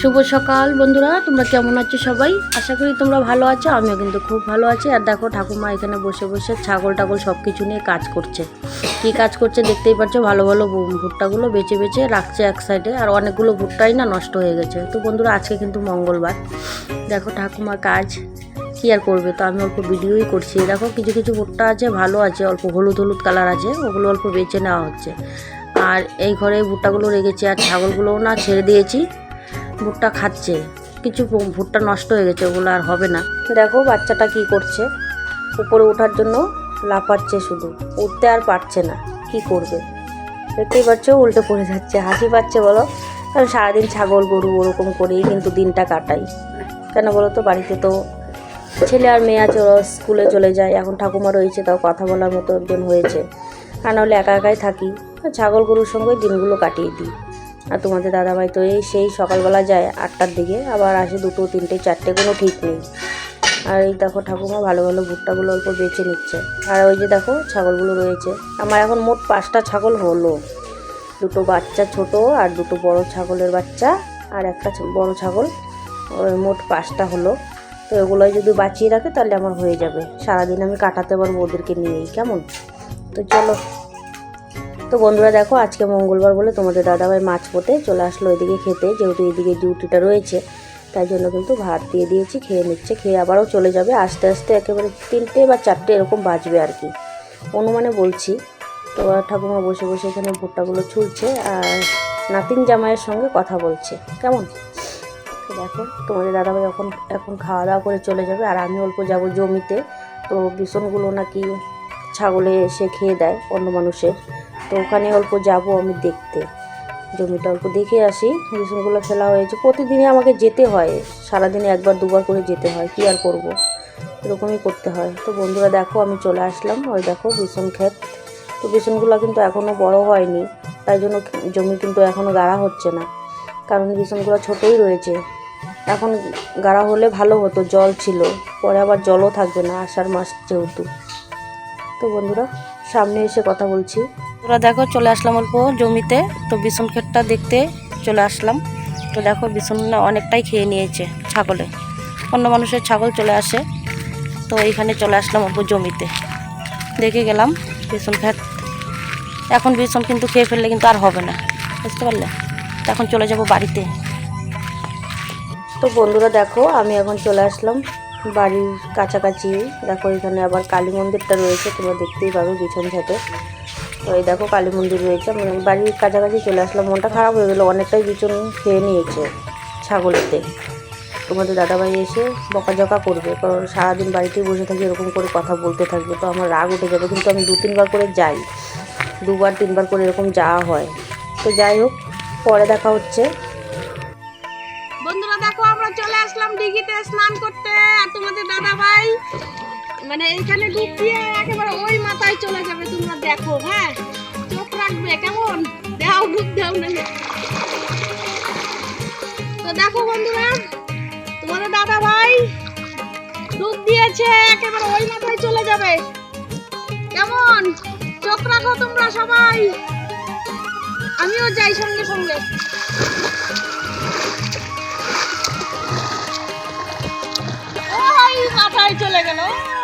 শুভ সকাল বন্ধুরা, তোমরা কেমন আছো সবাই? আশা করি তোমরা ভালো আছো, আমিও কিন্তু খুব ভালো আছি। আর দেখো ঠাকুমা এখানে বসে বসে ছাগল টাগল সব কিছু নিয়ে কাজ করছে। কি কাজ করছে দেখতেই পাচ্ছ, ভালো ভালো ভুট্টাগুলো বেছে বেছে রাখছে এক সাইডে আর অনেকগুলো ভুট্টাই না নষ্ট হয়ে গেছে। তো বন্ধুরা, আজকে কিন্তু মঙ্গলবার। দেখো ঠাকুমা কাজ কি আর করবে, তো আমি অল্প ভিডিওই করছি। দেখো কিছু কিছু ভুট্টা আছে, ভালো আছে, অল্প হলুদ হলুদ কালার আছে, ওগুলো অল্প বেছে নেওয়া হচ্ছে। আর এই ঘরে ভুট্টাগুলো রেখেছি, আর ছাগলগুলোও না ছেড়ে দিয়েছি। ভুট্টা খাচ্ছে। কিছু ভুট্টা নষ্ট হয়ে গেছে, ওগুলো আর হবে না। দেখো বাচ্চাটা কি করছে। উপরে ওঠার জন্য লাফাচ্ছে শুধু। উঠতে আর পারছে না। কি করবে? দেখতেই পাচ্ছ, উল্টে পড়ে যাচ্ছে, হাসি পাচ্ছে বলো। কারণ সারাদিন ছাগল, গরু ওরকম করেই কিন্তু দিনটা কাটাই। কেন বলো তো, বাড়িতে তো ছেলে আর মেয়ে আছে ওরা স্কুলে চলে যায়। এখন ঠাকুমা রয়েছে, তাও কথা বলার মতো একজন হয়েছে। আর নাহলে একা একাই থাকি। ছাগল, গরুর সঙ্গে দিনগুলো কাটিয়ে দিই। আর তোমাদের দাদাভাই তো এই সেই সকালবেলা যায় আটটার দিকে, আবার আসে দুটো, তিনটে, চারটে কোনো ঠিক নেই। আর এই দেখো ঠাকুমা ভালো ভালো ভুট্টাগুলো অল্প বেছে নিচ্ছে। আর ওই যে দেখো ছাগলগুলো রয়েছে। আমার এখন মোট পাঁচটা ছাগল হলো। দুটো বাচ্চা ছোট আর দুটো বড় ছাগলের বাচ্চা আর একটা বড় ছাগল। ওই মোট পাঁচটা হলো। তো এগুলো যদি বাঁচিয়ে রাখে তাহলে আমার হয়ে যাবে। সারাদিন আমি কাটাতে পারব ওদেরকে নিয়েই, কেমন? তো চলো। তো বন্ধুরা দেখো, আজকে মঙ্গলবার বলে তোমাদের দাদাভাই মাছ পোটে চলে আসলো এদিকে খেতে, যেহেতু এদিকে ডিউটিটা রয়েছে, তাই জন্য কিন্তু ভাত দিয়ে দিয়েছি, খেয়ে নিচ্ছে, খেয়ে আবারও চলে যাবে। আস্তে আস্তে একেবারে তিনটে বা চারটে এরকম বাজবে আর কি। অনুমানে বলছি, তো ঠাকুমা বসে বসে এখানে ভুট্টাগুলো ছুলছে আর নাতিন জামাইয়ের সঙ্গে কথা বলছে। কেমন? দেখো, তোমাদের দাদাভাই এখন এখন খাওয়া দাওয়া করে চলে যাবে আর আমি অল্প যাব জমিতে। তো বিছনগুলো নাকি ছাগলে এসে খেয়ে দেয় অন্য মানুষের। তো ওখানে অল্প যাব আমি দেখতে। জমিটা অল্প দেখে আসি বিছনগুলো ফেলা হয়েছে। প্রতিদিনই আমাকে যেতে হয়, সারাদিনে একবার, দুবার করে যেতে হয়, কী আর করব? এরকমই করতে হয়। তো বন্ধুরা দেখো, আমি চলে আসলাম। ওই দেখো বিছন ক্ষেত। তো বিছনগুলো কিন্তু এখনও বড় হয়নি, তাই জন্য জমি কিন্তু এখনও গাড়া হচ্ছে না। কারণ বিছনগুলো ছোটোই রয়েছে। এখন গাড়া হলে ভালো হতো, জল ছিল। পরে আবার জলও থাকবে না, আষাঢ় মাস যেহেতু। তো বন্ধুরা, সামনে এসে কথা বলছি। তোরা দেখো, চলে আসলাম অল্প জমিতে। তো বিছন ক্ষেতটা দেখতে চলে আসলাম। তো দেখো বিছন অনেকটাই খেয়ে নিয়েছে ছাগলে। অন্য মানুষের ছাগল চলে আসে। তো এইখানে চলে আসলাম অল্প জমিতে। দেখে গেলাম বিছন ক্ষেত। এখন বিছন কিন্তু খেয়ে ফেললে কিন্তু আর হবে না। বুঝতে পারলে? এখন চলে যাব বাড়িতে। তো বন্ধুরা দেখো, আমি এখন চলে আসলাম বাড়ির কাছাকাছি। দেখো, এখানে আবার কালী মন্দিরটা রয়েছে, তোমরা দেখতেই পাবে পিছন সাথে তো এই দেখো কালী মন্দির রয়েছে। মানে বাড়ির কাছাকাছি চলে আসলাম। মনটা খারাপ হয়ে গেলো, অনেকটাই বিচন খেয়ে নিয়েছে ছাগলেতে তোমাদের দাদাভাই এসে বকাঝকা করবে, কারণ সারাদিন বাড়িতেই বসে থাকি, এরকম করে কথা বলতে থাকবে। তো আমার রাগ উঠে যাবে, কিন্তু আমি দু তিনবার করে যাই। দুবার, তিনবার করে এরকম যাওয়া হয়। তো যাই হোক, পরে দেখা হচ্ছে। বন্ধুরা, দেখো আমরা চলে আসলাম দিঘিতে স্নান করতে। আর তোমাদের দাদা ভাই মানে এইখানে ডুব দিয়ে একেবারে ওই মাথায় চলে যাবে, তোমরা দেখো হ্যাঁ? চোখ রাখবে, কেমন? দেও ডুব দেও না। তো দেখো বন্ধুরা, তোমাদের দাদা ভাই ডুব দিয়েছে, একেবারে ওই মাথায় চলে যাবে। কেমন? চোখ রাখো তোমরা সবাই। আমিও যাই সঙ্গে সঙ্গে। মাথায় চলে গেল।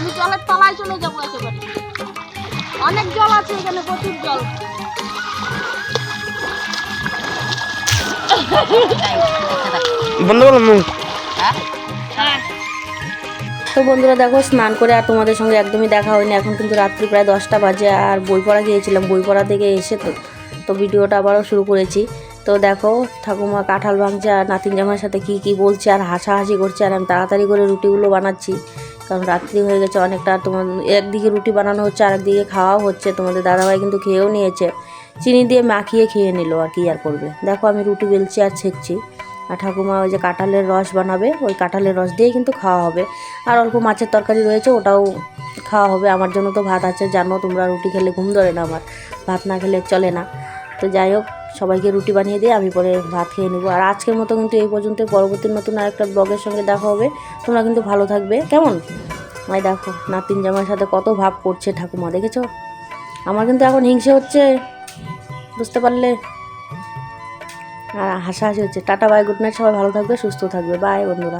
আমি জলের তলায় চলে যাব একেবারে। অনেক জল আছে এখানে প্রচুর জল। বন্ধ করলাম হ্যাঁ? তো বন্ধুরা দেখো স্নান করে আর তোমাদের সঙ্গে একদমই দেখা হয়নি। এখন কিন্তু রাত্রি প্রায় দশটা বাজে আর বই পড়া গিয়েছিলাম। বই পড়া থেকে এসে তো তো ভিডিওটা আবারও শুরু করেছি। তো দেখো ঠাকুমা কাঁঠাল ভাঙছে আর নাতিন জামার সাথে কি কি বলছে আর হাসাহাসি করছে আর আমি তাড়াতাড়ি করে রুটিগুলো বানাচ্ছি। কারণ রাত্রি হয়ে গেছে, অনেকটা তোমার একদিকে রুটি বানানো হচ্ছে আর একদিকে খাওয়াও হচ্ছে। তোমাদের দাদাভাই কিন্তু খেয়েও নিয়েছে। চিনি দিয়ে মাখিয়ে খেয়ে নিল আর কি আর করবে। দেখো আমি রুটি বেলছি আর ছেঁকছি। আর ঠাকুমা ওই যে কাঁঠালের রস বানাবে, ওই কাঁঠালের রস দিয়েই কিন্তু খাওয়া হবে। আর অল্প মাছের তরকারি রয়েছে, ওটাও খাওয়া হবে। আমার জন্য তো ভাত আছে, জানো তোমরা রুটি খেলে ঘুম ধরে না আমার। ভাত না খেলে চলে না। তো যাই হোক সবাইকে রুটি বানিয়ে দিয়ে আমি পরে ভাত খেয়ে নেব। আর আজকের মতো কিন্তু এই পর্যন্ত পরবর্তী নতুন আরেকটা ব্লগের সঙ্গে দেখা হবে। তোমরা কিন্তু ভালো থাকবে। কেমন? মাই দেখো, নাতিন জামার সাথে কত ভাব করছে ঠাকুমা, দেখেছ? আমার কিন্তু এখন হিংসে হচ্ছে, বুঝতে পারলে? আর হাসাহাসি হচ্ছে। টাটা, বাই, গুড নাইট, সবাই ভালো থাকবে, সুস্থ থাকবে। বাই, বন্ধুরা।